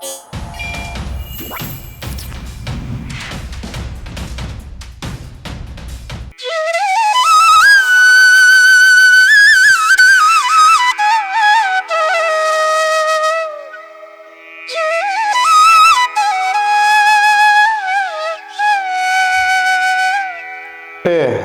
Thank you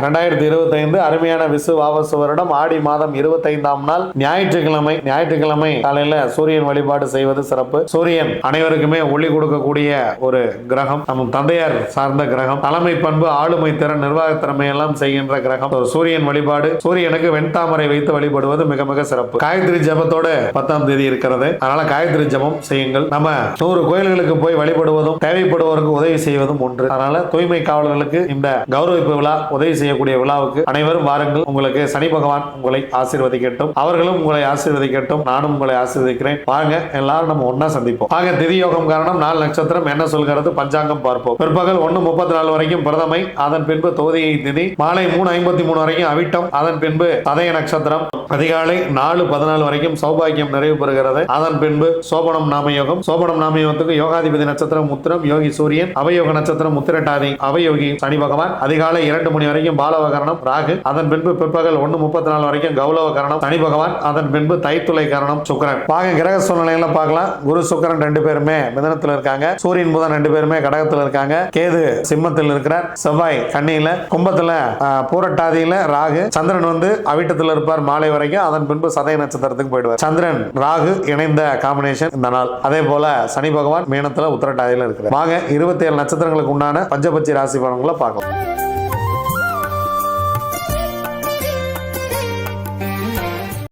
ரெண்டாயிரத்தி இருபத்தைந்து அருமையான விசு வாவசு வருடம். ஆடி மாதம் இருபத்தைந்தாம் நாள் ஞாயிற்றுக்கிழமை ஞாயிற்றுக்கிழமை காலையில சூரியன் வழிபாடு செய்வது சிறப்பு. சூரியன் அனைவருக்குமே ஒளி கொடுக்கக்கூடிய ஒரு கிரகம். நம் தந்தையார் சார்ந்த கிரகம். தலைமை பண்பு ஆளுமை திறன் நிர்வாக திறமை எல்லாம் செய்கின்ற கிரகம். ஒரு சூரியன் வழிபாடு சூரியனுக்கு வெண்தாமரை வைத்து வழிபடுவது மிக மிக சிறப்பு. காயத்ரி ஜபத்தோட பத்தாம் தேதி இருக்கிறது. அதனால காயத்ரி ஜபம் செய்யுங்கள். நம்ம நூறு கோயில்களுக்கு போய் வழிபடுவதும் தேவைப்படுவோருக்கு உதவி செய்வதும் ஒன்று. அதனால தூய்மை காவலர்களுக்கு இந்த கௌரவிப்பு விழா உதவி செய்யக்கூடிய விழாவுக்கு அனைவரும் வாருங்கள். உங்களுக்கு சனி பகவான் உங்களை ஆசீர்வதிக்கட்டும். அவர்களும் உங்களை ஆசீர்வதிக்கட்டும். நானும் உங்களை ஆசீர்வதிக்கிறேன். வாங்க எல்லாரும் நம்ம ஒன்னா சந்திப்போம். வாங்க திதி யோகம் காரணம் நாலு நட்சத்திரம். என்ன சொல்கிறது? பஞ்சாங்கம் பார்ப்போம். பிற்பகல் ஒன்று முப்பத்தி நாலு வரைக்கும் பிரதமை. அதன் பின்பு தொகுதியை திதி. மாலை மூணு ஐம்பத்தி மூணு வரைக்கும் அவிட்டம். அதன் பின்பு சதய நட்சத்திரம். அதிகாலை நாலு பதினாலு வரைக்கும் சௌபாகியம் நிறைவு பெறுகிறது. அதன் பின்பு சோபனம் நாமயோகம். சோபனம் நாமயோகத்துக்கு யோகாதிபதி நட்சத்திரம் முத்திரம் யோகி சூரியன் அவயோக நட்சத்திரம் முத்திரட்டாதி அவயோகி சனி பகவான். அதிகாலை இரண்டு மணி வரைக்கும் பாலவகரணம் ராகு. அதன் பின்பு பிற்பகல் ஒன்று முப்பத்தி நாலு வரைக்கும் கௌலவ கரணம் சனி பகவான். அதன் பின்பு தைத்துளை கரணம் சுக்கிரன். பாக கிரக சூழ்நிலைகளை பார்க்கலாம். குரு சுக்கிரன் ரெண்டு பேருமே மிதனத்தில் இருக்காங்க. சூரியன் புதன் ரெண்டு பேருமே கடகத்தில் இருக்காங்க. கேது சிம்மத்தில் இருக்கிறார். செவ்வாய் கண்ணியில கும்பத்துல ஆஹ், பூரட்டாதியில ராகு. சந்திரன் வந்து அவிட்டத்தில் இருப்பார் மாலை வரைக்கும். அதன் பின்பு சதய நட்சத்திரத்துக்கு போயிடுவார். சந்திரன் ராகு இணைந்த காம்பினேஷன் இந்த நாள். அதே போல சனி பகவான் மீனத்துல உத்திரட்டாதியில இருக்கிறார். வாங்க இருபத்தி ஏழு நட்சத்திரங்களுக்கு உண்டான பஞ்சபட்சி ராசி பலன்களை பார்க்கலாம்.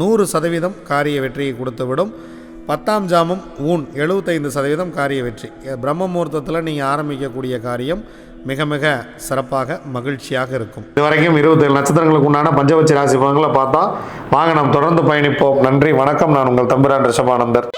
நூறு சதவீதம் காரிய வெற்றியை கொடுத்துவிடும். பத்தாம் ஜாமம் ஊன் எழுபத்தைந்து சதவீதம் காரிய வெற்றி. பிரம்ம முகூர்த்தத்தில் நீங்கள் ஆரம்பிக்கக்கூடிய காரியம் மிக மிக சிறப்பாக மகிழ்ச்சியாக இருக்கும். இதுவரைக்கும் இருபத்தேழு நட்சத்திரங்களுக்கு உண்டான பஞ்சவச்சி ராசி பலன்களை பார்த்தா வாங்க நாம் தொடர்ந்து பயணிப்போம். நன்றி வணக்கம். நான் உங்கள் தம்பிரான் ரிஷபானந்தர்.